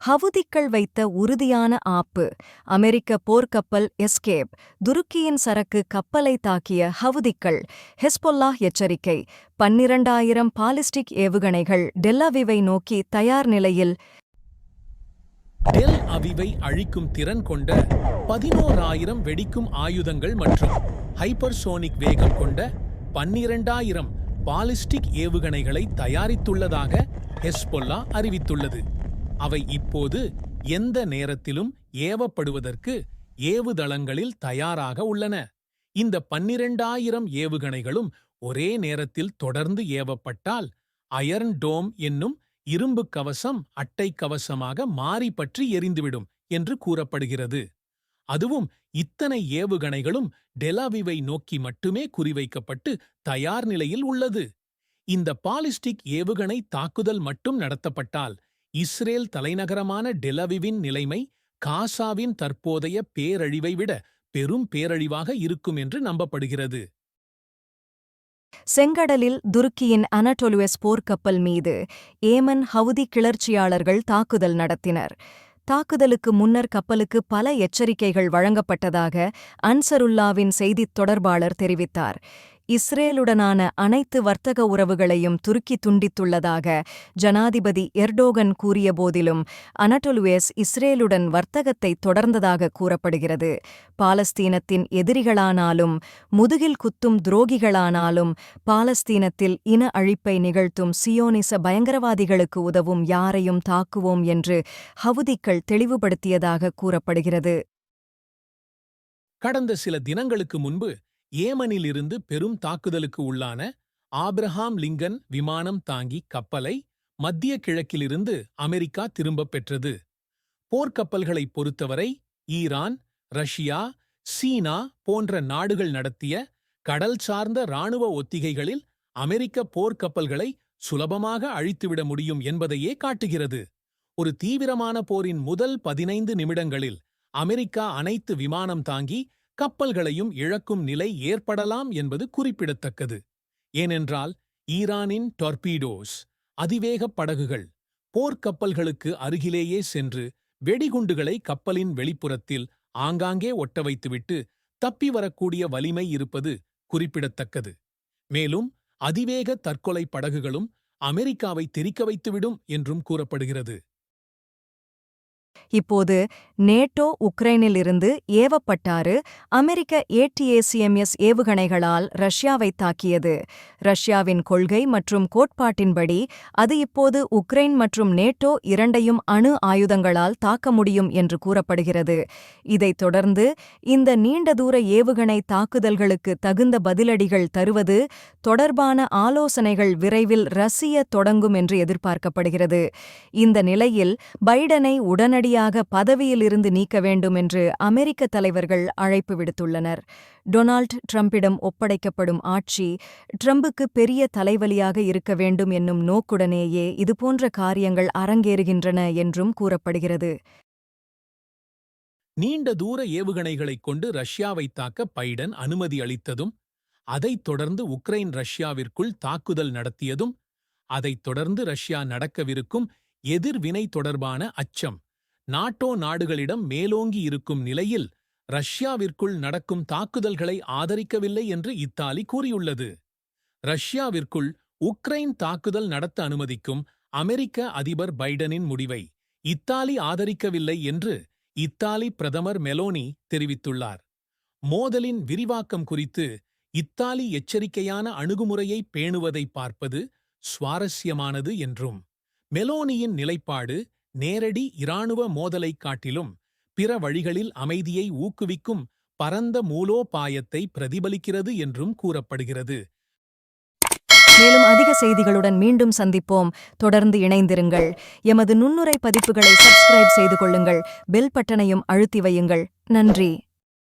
ஹவுதிக்கள் வைத்த உறுதியான ஆப்பு அமெரிக்க போர்க்கப்பல் எஸ்கேப் துருக்கியின் சரக்கு கப்பலை தாக்கிய ஹவுதிக்கள் ஹெஸ்பொல்லா எச்சரிக்கை பன்னிரண்டாயிரம் பாலிஸ்டிக் ஏவுகணைகள் டெல்லாவிவை நோக்கி தயார் நிலையில். டெல் அவிவை அழிக்கும் திறன் கொண்ட பதினோராயிரம் வெடிக்கும் ஆயுதங்கள் மற்றும் ஹைப்பர்சோனிக் வேகம் கொண்ட பன்னிரண்டாயிரம் பாலிஸ்டிக் ஏவுகணைகளை தயாரித்துள்ளதாக ஹெஸ்பொல்லா அறிவித்துள்ளது. அவை இப்போது எந்த நேரத்திலும் ஏவப்படுவதற்கு ஏவுதளங்களில் தயாராக உள்ளன. இந்த பன்னிரண்டாயிரம் ஏவுகணைகளும் ஒரே நேரத்தில் தொடர்ந்து ஏவப்பட்டால் அயர்ன் டோம் என்னும் இரும்பு கவசம் அட்டை கவசமாக மாறி பற்றி எரிந்துவிடும் என்று கூறப்படுகிறது. அதுவும் இத்தனை ஏவுகணைகளும் டெலாவிவை நோக்கி மட்டுமே குறிவைக்கப்பட்டு தயார் நிலையில் உள்ளது. இந்த பாலிஸ்டிக் ஏவுகணை தாக்குதல் மட்டும் நடத்தப்பட்டால் இஸ்ரேல் தலைநகரமான டெலவிவின் நிலைமை காசாவின் தற்போதைய பேரழிவை விட பெரும் பேரழிவாக இருக்கும் என்று நம்பப்படுகிறது. செங்கடலில் துருக்கியின் அனடோலுவஸ் போர்க்கப்பல் மீது ஏமன் ஹவுதி கிளர்ச்சியாளர்கள் தாக்குதல் நடத்தினர். தாக்குதலுக்கு முன்னர் கப்பலுக்கு பல எச்சரிக்கைகள் வழங்கப்பட்டதாக அன்சருல்லாவின் செய்தித் தொடர்பாளர் தெரிவித்தார். இஸ்ரேலுடனான அனைத்து வர்த்தக உறவுகளையும் துருக்கி துண்டித்துள்ளதாக ஜனாதிபதி எர்டோகன் கூறியபோதிலும் அனடொலுவேஸ் இஸ்ரேலுடன் வர்த்தகத்தை தொடர்ந்ததாக கூறப்படுகிறது. பாலஸ்தீனத்தின் எதிரிகளானாலும் முதுகில் குத்தும் துரோகிகளானாலும் பாலஸ்தீனத்தில் இன அழிப்பை நிகழ்த்தும் சியோனிச பயங்கரவாதிகளுக்கு உதவும் யாரையும் தாக்குவோம் என்று ஹவுதிக்கள் தெளிவுபடுத்தியதாக கூறப்படுகிறது. கடந்த சில தினங்களுக்கு முன்பு ஏமனிலிருந்து பெரும் தாக்குதலுக்கு உள்ளான ஆப்ரஹாம் லிங்கன் விமானம் தாங்கி கப்பலை மத்திய கிழக்கிலிருந்து அமெரிக்கா திரும்பப் பெற்றது. போர்க்கப்பல்களை பொறுத்தவரை ஈரான் ரஷ்யா சீனா போன்ற நாடுகள் நடத்திய கடல் சார்ந்த இராணுவ ஒத்திகைகளில் அமெரிக்க போர்க்கப்பல்களை சுலபமாக அழித்துவிட முடியும் என்பதையே காட்டுகிறது. ஒரு தீவிரமான போரின் முதல் பதினைந்து நிமிடங்களில் அமெரிக்கா அனைத்து விமானம் தாங்கி கப்பல்களையும் இழக்கும் நிலை ஏற்படலாம் என்பது குறிப்பிடத்தக்கது. ஏனென்றால் ஈரானின் டொர்பீடோஸ் அதிவேகப் படகுகள் போர்க்கப்பல்களுக்கு அருகிலேயே சென்று வெடிகுண்டுகளை கப்பலின் வெளிப்புறத்தில் ஆங்காங்கே ஒட்ட வைத்துவிட்டு தப்பி வரக்கூடிய வலிமை இருப்பது குறிப்பிடத்தக்கது. மேலும் அதிவேக தற்கொலை படகுகளும் அமெரிக்காவை தெரிக்க வைத்துவிடும் என்றும் கூறப்படுகிறது. இப்போது நேட்டோ உக்ரைனிலிருந்து ஏவப்பட்டாறு அமெரிக்க ஏடிஏசிஎம்எஸ் ஏவுகணைகளால் ரஷ்யாவை தாக்கியது. ரஷ்யாவின் கொள்கை மற்றும் கோட்பாட்டின்படி அது இப்போது உக்ரைன் மற்றும் நேட்டோ இரண்டையும் அணு ஆயுதங்களால் தாக்க முடியும் என்று கூறப்படுகிறது. இதைத் தொடர்ந்து இந்த நீண்ட தூர ஏவுகணை தாக்குதல்களுக்கு தகுந்த பதிலடிகள் தருவது தொடர்பான ஆலோசனைகள் விரைவில் ரஷ்ய தொடங்கும் என்று எதிர்பார்க்கப்படுகிறது. இந்த நிலையில் பைடனை உடனடியாக உடனடியாக பதவியிலிருந்து நீக்க வேண்டும் என்று அமெரிக்க தலைவர்கள் அழைப்பு விடுத்துள்ளனர். டொனால்ட் ட்ரம்பிடம் ஒப்படைக்கப்படும் ஆட்சி ட்ரம்புக்கு பெரிய தலைவலியாக இருக்க வேண்டும் என்னும் நோக்குடனேயே இதுபோன்ற காரியங்கள் அரங்கேறுகின்றன என்றும் கூறப்படுகிறது. நீண்ட தூர ஏவுகணைகளைக் கொண்டு ரஷ்யாவை தாக்க பைடன் அனுமதி அளித்ததும் அதைத் தொடர்ந்து உக்ரைன் ரஷ்யாவிற்குள் தாக்குதல் நடத்தியதும் அதைத் தொடர்ந்து ரஷ்யா நடக்கவிருக்கும் எதிர்வினை தொடர்பான அச்சம். நாட்டோ நாடுகளிடம் மேலோங்கி இருக்கும் நிலையில் ரஷ்யாவிற்குள் நடக்கும் தாக்குதல்களை ஆதரிக்கவில்லை என்று இத்தாலி கூறியுள்ளது. ரஷ்யாவிற்குள் உக்ரைன் தாக்குதல் நடத்த அனுமதிக்கும் அமெரிக்க அதிபர் பைடனின் முடிவை இத்தாலி ஆதரிக்கவில்லை என்று இத்தாலி பிரதமர் மெலோனி தெரிவித்துள்ளார். மோதலின் விரிவாக்கம் குறித்து இத்தாலி எச்சரிக்கையான அணுகுமுறையை பேணுவதை பார்ப்பது சுவாரஸ்யமானது என்றும் மெலோனியின் நிலைப்பாடு நேரடி இராணுவ மோதலைக் காட்டிலும் பிற வழிகளில் அமைதியை ஊக்குவிக்கும் பரந்த மூலோபாயத்தை பிரதிபலிக்கிறது என்றும் கூறப்படுகிறது. மேலும் அதிக செய்திகளுடன் மீண்டும் சந்திப்போம். தொடர்ந்து இணைந்திருங்கள். எமது நுண்ணுரை பதிப்புகளை சப்ஸ்கிரைப் செய்து கொள்ளுங்கள். பெல் பட்டனையும் அழுத்தி வையுங்கள். நன்றி.